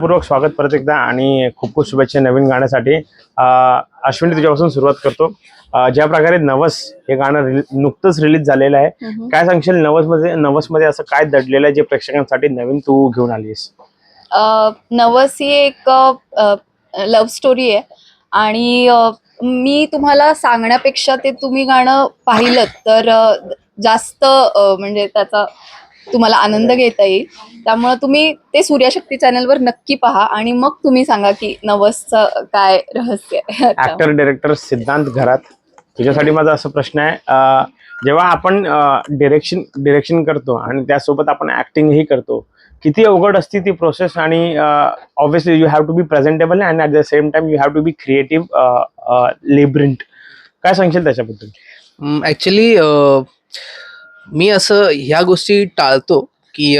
पूर्वक स्वागत परत एकदा आणि खूप खूप शुभेच्छा नवीन गाण्यासाठी. अश्विनी तुझ्यापासून सुरुवात करतो. ज्या प्रकारे नवस हे गाणं नुकतंच रिलीज झालेलं आहे. काय सांगशील नवसमध्ये नवसमध्ये असं काय दडलेलं आहे जे प्रेक्षकांसाठी नवीन तू घेऊन आलीस नवस ही एक लव्ह स्टोरी आहे. आणि मी तुम्हाला सांगण्यापेक्षा ते तुम्ही गाणं पाहिलं तर जास्त म्हणजे त्याचा तुम्हाला आनंद घेता येईल. त्यामुळे तुम्ही ते सूर्यशक्ती चॅनलवर नक्की पहा आणि मग तुम्ही सांगा की नवसचं काय रहस्य आहे. ऍक्टर डिरेक्टर सिद्धांत घरात. तुझ्यासाठी माझा असा प्रश्न आहे अं, जेव्हा आपण डिरेक्शन डिरेक्शन करतो आणि त्यासोबत आपण ऍक्टिंगही करतो किती अवघड असते ती प्रोसेस आणि obviously you have to be presentable and at the same time you have to be creative labyrinth काय सांगशील त्याच्याबद्दल? ॲक्च्युली मी असं ह्या गोष्टी टाळतो. की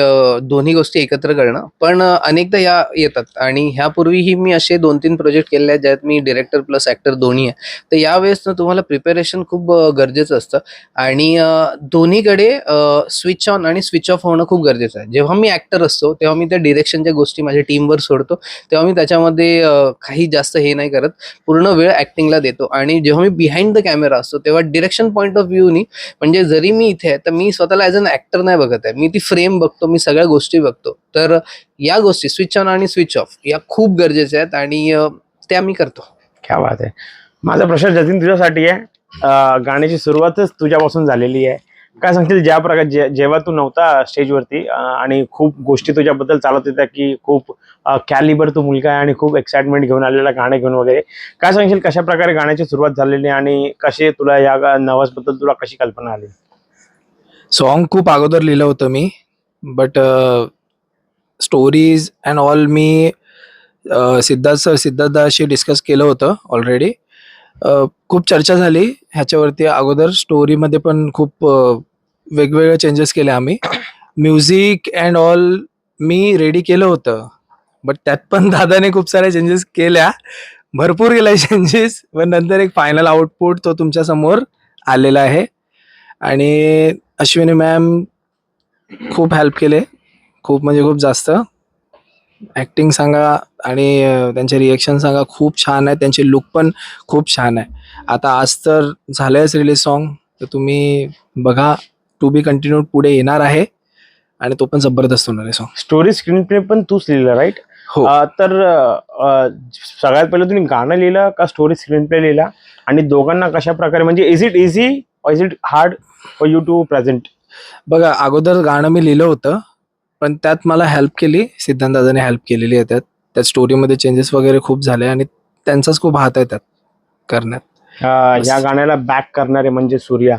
दोन्ही गोष्टी एकत्र करणं. पण अनेकदा या येतात. आणि ह्यापूर्वीही मी असे दोन तीन प्रोजेक्ट केले आहेत ज्यात मी डिरेक्टर प्लस ॲक्टर दोन्ही आहे. तर यावेळेस ना तुम्हाला प्रिपेरेशन खूप गरजेचं असतं. आणि दोन्हीकडे स्विच ऑन आणि स्विच ऑफ होणं खूप गरजेचं आहे. जेव्हा मी ॲक्टर असतो तेव्हा मी त्या डिरेक्शनच्या गोष्टी माझ्या टीमवर सोडतो. तेव्हा मी त्याच्यामध्ये काही जास्त हे नाही करत. पूर्ण वेळ ॲक्टिंगला देतो. आणि जेव्हा मी बिहाइंड द कॅमेरा असतो तेव्हा डिरेक्शन पॉईंट ऑफ व्ह्यूनी म्हणजे जरी मी इथे आहे तर मी स्वतःला ॲज अन ॲक्टर नाही बघत आहे. मी ती फ्रेम बघतो मी सगळ्या गोष्टी बघतो. तर या गोष्टी स्विच ऑन आणि स्विच ऑफ या खूप गरजेच्या आहेत आणि त्या मी करतो. क्या बात आहे. माझा प्रश्न जतीन तुझ्यासाठी आहे. गाण्याची सुरुवातच तुझ्यापासून झालेली आहे. काय सांगशील ज्या प्रकार जे जेव्हा तू नव्हता स्टेजवरती आणि खूप गोष्टी तुझ्याबद्दल चालत होत्या की खूप कॅलिबर तू मुलगा आहे आणि खूप एक्साइटमेंट घेऊन आलेला गाणे घेऊन वगैरे काय सांगशील कशा प्रकारे गाण्याची सुरुवात झालेली आहे आणि कशी तुला या नवसबद्दल तुला कशी कल्पना आली? सॉन्ग खूप अगोदर लिहिलं होतं मी. बट स्टोरीज अँड ऑल मी सिद्धार्थ सर सिद्धार्थाशी डिस्कस केलं होतं ऑलरेडी uh, खूप चर्चा झाली. ह्याच्यावरती अगोदर स्टोरीमध्ये पण खूप uh, वेगवेगळे चेंजेस केले आम्ही. म्युझिक अँड ऑल मी रेडी केलं होतं. बट त्यात पण दादाने खूप साऱ्या चेंजेस केल्या. भरपूर केल्या चेंजेस पण नंतर एक फायनल आउटपुट तो तुमच्यासमोर आलेला आहे. आणि अश्विनी मॅम खूप हेल्प केले. खूप म्हणजे खूप जास्त. ॲक्टिंग सांगा आणि त्यांचे रिएक्शन सांगा खूप छान आहे. त्यांचे लुक पण खूप छान आहे. आता आज तर झालंयच रिलीज सॉन्ग तर तुम्ही बघा. टू बी कंटिन्यूड पुढे येणार आहे. आणि तो पण जबरदस्त होणार आहे सॉन्ग स्टोरी स्क्रीन प्ले पण तूच लिहिलं राईट हो. तर सगळ्यात पहिलं तुम्ही गाणं लिहिलं का स्टोरी स्क्रीन प्ले लिहिला? आणि दोघांना कशा प्रकारे म्हणजे is it easy is it hard for you to present बघा अगोदर गाणं मी लिहिलं होतं पण त्यात मला हेल्प केली सिद्धांत दादाने हेल्प केलेली आहे त्यात. त्यात स्टोरीमध्ये चेंजेस वगैरे खूप झाले आणि त्यांचाच खूप हात आहे त्यात करण्यात. या गाण्याला बॅक करणारे म्हणजे सूर्या.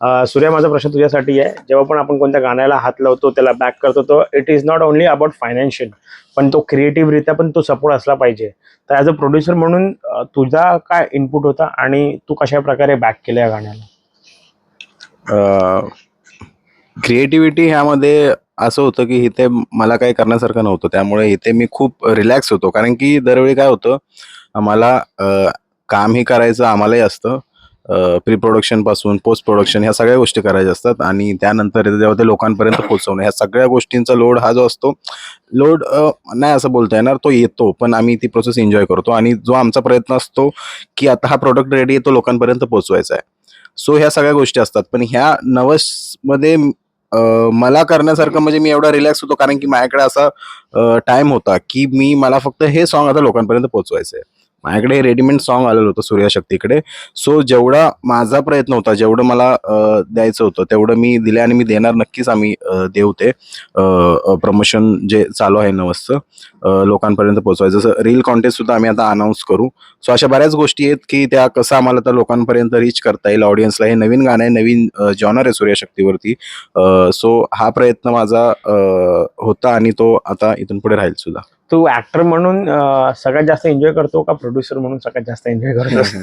अं, सूर्या माझा प्रश्न तुझ्यासाठी आहे. जेव्हा पण आपण कोणत्या गाण्याला हात लावतो त्याला बॅक करतो तो it is not only about financial पण तो क्रिएटिव्हरित्या पण तो सपोर्ट असला पाहिजे. तर ॲज अ प्रोड्युसर म्हणून अं, तुझा काय इनपुट होता आणि तू कशा प्रकारे बॅक केलं या गाण्याला? क्रिएटिव्हिटी ह्यामध्ये असं होतं की इथे मला काही करण्यासारखं नव्हतं. त्यामुळे इथे मी खूप रिलॅक्स होतो. कारण की दरवेळी काय होतं आम्हाला कामही करायचं आम्हालाही असतं. प्री प्रोडक्शनपासून पोस्ट प्रोडक्शन ह्या सगळ्या गोष्टी करायच्या असतात. आणि त्यानंतर जेव्हा ते लोकांपर्यंत पोहोचवणं ह्या सगळ्या गोष्टींचा लोड हा जो असतो लोड नाही असं बोलता येणार. तो येतो पण आम्ही ती प्रोसेस एन्जॉय करतो. आणि जो आमचा प्रयत्न असतो की आता हा प्रोडक्ट रेडी आहे तो लोकांपर्यंत पोहोचवायचा आहे. सो ह्या सगळ्या गोष्टी असतात. पण ह्या नवसमध्ये मला करण्यासारखं म्हणजे मी एवढा रिलॅक्स होतो कारण की माझ्याकडे असा टाइम होता की मी मला फक्त हे सॉन्ग आता लोकांपर्यंत पोहोचवायचं आहे माझ्याकडे रेडीमेड सॉन्ग आलेलं होतं सूर्यशक्तीकडे सो जेवढा माझा प्रयत्न होता जेवढं मला द्यायचं होतं तेवढं मी दिले आणि मी देणार नक्कीच आम्ही देऊ ते. प्रमोशन जे चालू आहे नवसचं लोकांपर्यंत पोहोचवायचं. जसं रील कॉन्टेस्ट सुद्धा आम्ही आता अनाऊन्स करू. सो अशा बऱ्याच गोष्टी आहेत की त्या कसं आम्हाला त्या लोकांपर्यंत रीच करता येईल ऑडियन्सला हे नवीन गाणं आहे नवीन जॉनर आहे सूर्यशक्तीवरती सो हा प्रयत्न माझा होता आणि तो आता इथून पुढे राहील सुद्धा. तू ऍक्टर म्हणून सगळ्यात जास्त एन्जॉय करतो का प्रोड्युसर म्हणून सगळ्यात जास्त एन्जॉय करतो?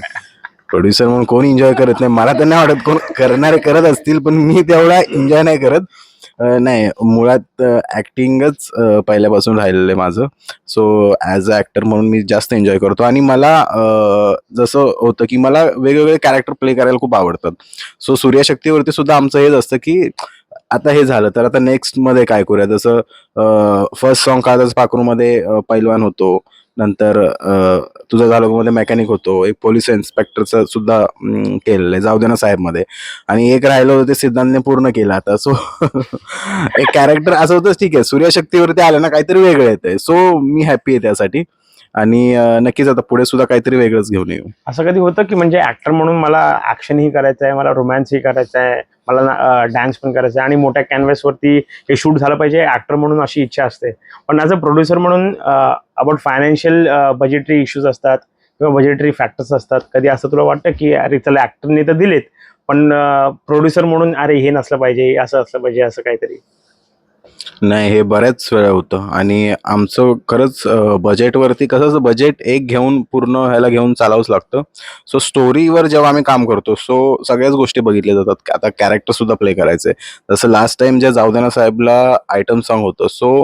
प्रोड्युसर म्हणून कोण एन्जॉय करत नाही? मला तर नाही वाटत कोण करणारे करत असतील पण मी तेवढा एन्जॉय नाही करत. नाही मुळात ऍक्टिंगच पहिल्यापासून राहिलेलं आहे माझं. सो ॲज अ ॲक्टर म्हणून मी जास्त एन्जॉय करतो. आणि मला जसं होतं की मला वेगवेगळे कॅरेक्टर प्ले करायला खूप आवडतात. सो सूर्यशक्तीवरती सुद्धा आमचं हेच असतं की आता हे झालं तर आता नेक्स्टमध्ये काय करूया? जसं फर्स्ट सॉन्ग कालच पाखरूमध्ये मध्ये पैलवान होतो. नंतर तुझा तुझं झालं मध्ये मेकॅनिक होतो. एक पोलीस इन्स्पेक्टरचं सुद्धा केलेलं आहे. जाऊ दे ना साहेबमध्ये आणि एक राहिलं होतं ते सिद्धांतने पूर्ण केलं. आता सो एक कॅरेक्टर असं होतं ठीक आहे. सूर्यशक्तीवरती आलं ना काहीतरी वेगळं येतंय. सो मी हॅप्पी आहे त्यासाठी. आणि नक्कीच आता पुढे सुद्धा काहीतरी वेगळंच घेऊन येऊ. असं कधी होतं की म्हणजे ऍक्टर म्हणून मला ऍक्शनही करायचं आहे मला रोमॅन्सही करायचं आहे मला डान्स पण करायचं आहे. आणि मोठ्या कॅनव्हसवरती हे शूट झालं पाहिजे ऍक्टर म्हणून अशी इच्छा असते. पण ॲज अ प्रोड्युसर म्हणून अबाउट फायनान्शियल बजेटरी इश्यूज असतात किंवा बजेटरी फॅक्टर्स असतात. कधी असं तुला वाटतं की अरे चला ॲक्टरने तर दिलेत पण प्रोड्युसर म्हणून अरे हे नसलं पाहिजे असं असलं पाहिजे असं काहीतरी. नाही हे बऱ्याच वेळा होतं. आणि आमचं खरंच बजेटवरती कसं बजेट एक घेऊन पूर्ण ह्याला घेऊन चालावंच लागतं. सो स्टोरीवर जेव्हा आम्ही काम करतो सो सगळ्याच गोष्टी बघितल्या जातात. आता कॅरेक्टर सुद्धा प्ले करायचे जसं लास्ट टाइम ज्या जाऊदेना साहेबला आयटम सॉन्ग होतं सो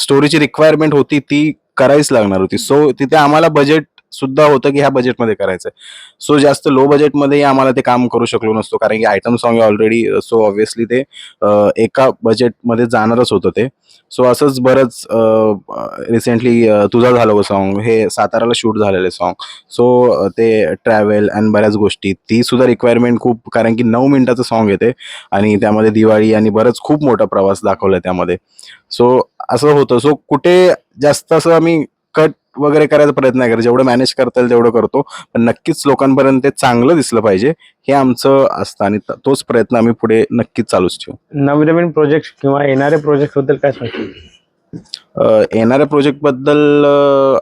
स्टोरीची रिक्वायरमेंट होती ती करावीच लागणार होती. सो तिथे आम्हाला बजेट सुद्धा होतं की ह्या बजेटमध्ये करायचं आहे सो जास्त लो बजेटमध्येही आम्हाला ते काम करू शकलो नसतो कारण की item song already so obviously ते एका बजेटमध्ये जाणारच होतं ते. सो असंच बरंच रिसेंटली तुझा झालं हो सॉन्ग हे साताराला शूट झालेले सॉन्ग सो ते ट्रॅव्हल आणि बऱ्याच गोष्टी. ती सुद्धा रिक्वायरमेंट खूप कारण की नऊ मिनिटाचं सॉन्ग येते. आणि त्यामध्ये दिवाळी आणि बरंच खूप मोठा प्रवास दाखवला त्यामध्ये. सो असं होतं. सो कुठे जास्त असं आम्ही कट वगैरे करायचा प्रयत्न नाही करत. जेवढं मॅनेज करता येईल तेवढं करतो. पण नक्कीच लोकांपर्यंत ते चांगलं दिसलं पाहिजे. हे आमचं असतं आणि तोच प्रयत्न आम्ही पुढे नक्कीच चालूच ठेवू. नवीन नवीन प्रोजेक्ट किंवा येणारे प्रोजेक्टबद्दल काय अ, येणाऱ्या प्रोजेक्टबद्दल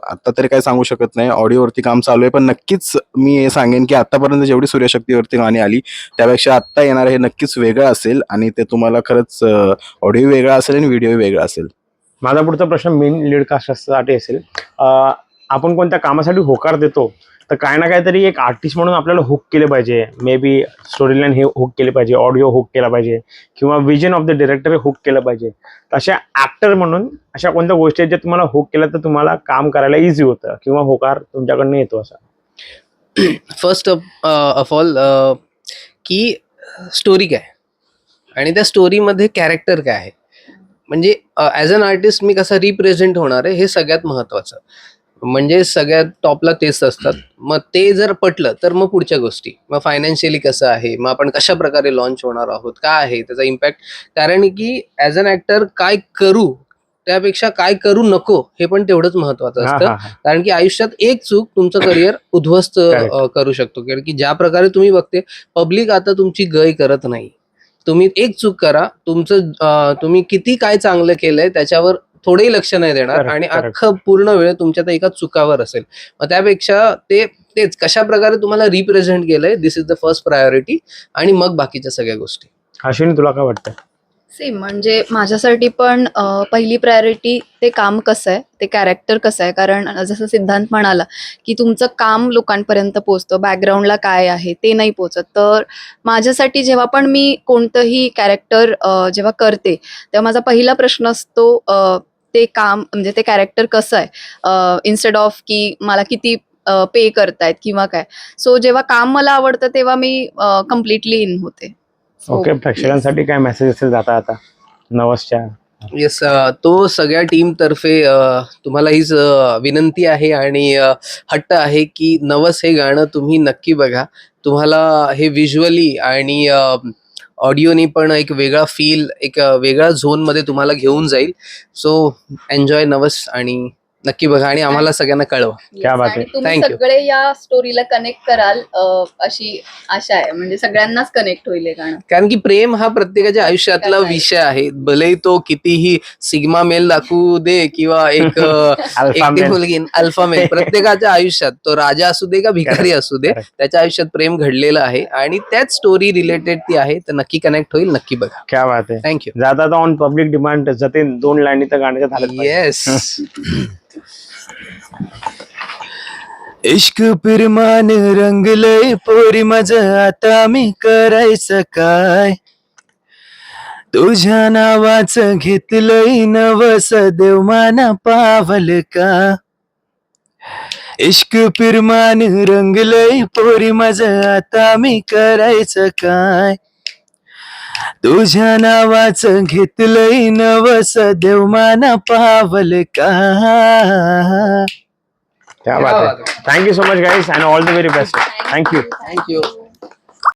आता तरी काय सांगू शकत नाही. ऑडिओवरती काम चालू आहे पण नक्कीच मी हे सांगेन की आतापर्यंत जेवढी सूर्यशक्तीवरती गाणी आली त्यापेक्षा आत्ता येणारं हे नक्कीच वेगळं असेल आणि ते तुम्हाला खरंच ऑडिओ वेगळा असेल आणि व्हिडिओ वेगळा असेल. माझा पुढचा प्रश्न मेन लीड कास्टसाठी असेल. आपण कोणत्या कामासाठी होकार देतो? तर काय ना काहीतरी एक आर्टिस्ट म्हणून आपल्याला हुक केले पाहिजे. मे बी स्टोरी लाईन हे हुक केले पाहिजे ऑडिओ हुक केला पाहिजे किंवा विजन ऑफ द डिरेक्टर हे हुक केलं पाहिजे. तर अशा ॲक्टर म्हणून अशा कोणत्या गोष्टी आहेत ज्या तुम्हाला हुक केल्या तर तुम्हाला काम करायला इझी होतं किंवा होकार तुमच्याकडनं येतो असा? फर्स्ट ऑफ ऑल की स्टोरी काय? आणि त्या स्टोरीमध्ये कॅरेक्टर काय आहे? म्हणजे ॲज अन आर्टिस्ट मी कसा रिप्रेझेंट होणार आहे हे सगळ्यात महत्त्वाचं म्हणजे सगळ्यात टॉपला तेच असतात. मग ते जर पटलं तर मग पुढच्या गोष्टी. मग फायनान्शियली कसं आहे? मग आपण कशा प्रकारे लॉन्च होणार आहोत? काय आहे? त्याचा इम्पॅक्ट कारण की ॲज अन ऍक्टर काय करू? त्यापेक्षा काय करू नको? हे पण तेवढंच महत्वाचं असतं. कारण की आयुष्यात एक चूक तुमचं करिअर उद्ध्वस्त करू शकतो. कारण की ज्या प्रकारे तुम्ही बघते पब्लिक आता तुमची गय करत नाही. तुम्ही एक चूक करा. तुमचं तुम्ही किती काय चांगलं केलंय त्याच्यावर थोडंही लक्ष नाही देणार आणि. अख्खं पूर्ण वेळ तुमच्या त्या एका चुकावर असेल. मग त्यापेक्षा ते तेच कशा प्रकारे तुम्हाला रिप्रेझेंट केलंय this is the first priority आणि मग बाकीच्या सगळ्या गोष्टी. अश्विनी तुला काय वाटतं सेम म्हणजे माझ्यासाठी पण अ, पहिली प्रायोरिटी ते काम कसं आहे ते कॅरेक्टर कसं आहे. कारण जसं सिद्धांत म्हणाला की तुमचं काम लोकांपर्यंत पोचतं बॅकग्राऊंडला काय आहे ते नाही पोचत तर माझ्यासाठी जेव्हा पण मी कोणतंही कॅरेक्टर जेव्हा करते तेव्हा माझा पहिला प्रश्न असतो अ, ते काम म्हणजे ते कॅरेक्टर कसं आहे? इन्स्टेड ऑफ की मला किती पे करतायत किंवा काय. सो जेव्हा काम मला आवडतं तेव्हा मी कम्प्लिटली इन होते. ओके प्रेक्षकांसाठी काय मेसेज असेल जाता आता? नवसच्या? येस तो सगळ्या टीम तर्फे अ, तुम्हाला हीच अ, विनंती आहे आणि हट्ट आहे की नवस हे गाणं तुम्ही नक्की बघा. तुम्हाला हे व्हिज्युअली आणि ऑडिओनी पण एक वेगळा फील एक वेगळा झोनमध्ये तुम्हाला घेऊन जाईल. सो एन्जॉय नवस आणि नक्की बघा आणि आम्हाला सगळ्यांना कळवा क्या बात आहे. तुम्ही Thank you. सगळे या स्टोरीला कनेक्ट कराल अ, अशी आशा आहे म्हणजे सगळ्यांनाच कनेक्ट होईल हे गाणं कारण की प्रेम हा प्रत्येकाच्या आयुष्यातला. विषय आहे भलेही तो कितीही सिग्मा मेल दाखवू दे किंवा एक अ, अल्फा एकटी मेल. मुलगी अल्फा मेल प्रत्येकाच्या आयुष्यात तो राजा असू दे का भिकारी असू दे Correct. त्याच्या आयुष्यात प्रेम घडलेलं आहे आणि त्याच स्टोरी रिलेटेड ती आहे तर नक्की कनेक्ट होईल नक्की बघा क्या बात आहे थँक्यू जाता आता ऑन पब्लिक डिमांड जतीन दोन लाईनी तर गाण्याच्या पाहिजे. येस इश्क पिरमान रंगलय पोरी माझ आता मी करायचं काय? तुझ्या नावाचं घेतलंय नवस देवमाना पावल का? इश्क पिरमान रंगलय पोरी माझ आता मी करायचं काय? तुझ्या नावाचं घेतलंय नवस देवमाना पावल का? क्या बात so much guys and all the very best thank you thank you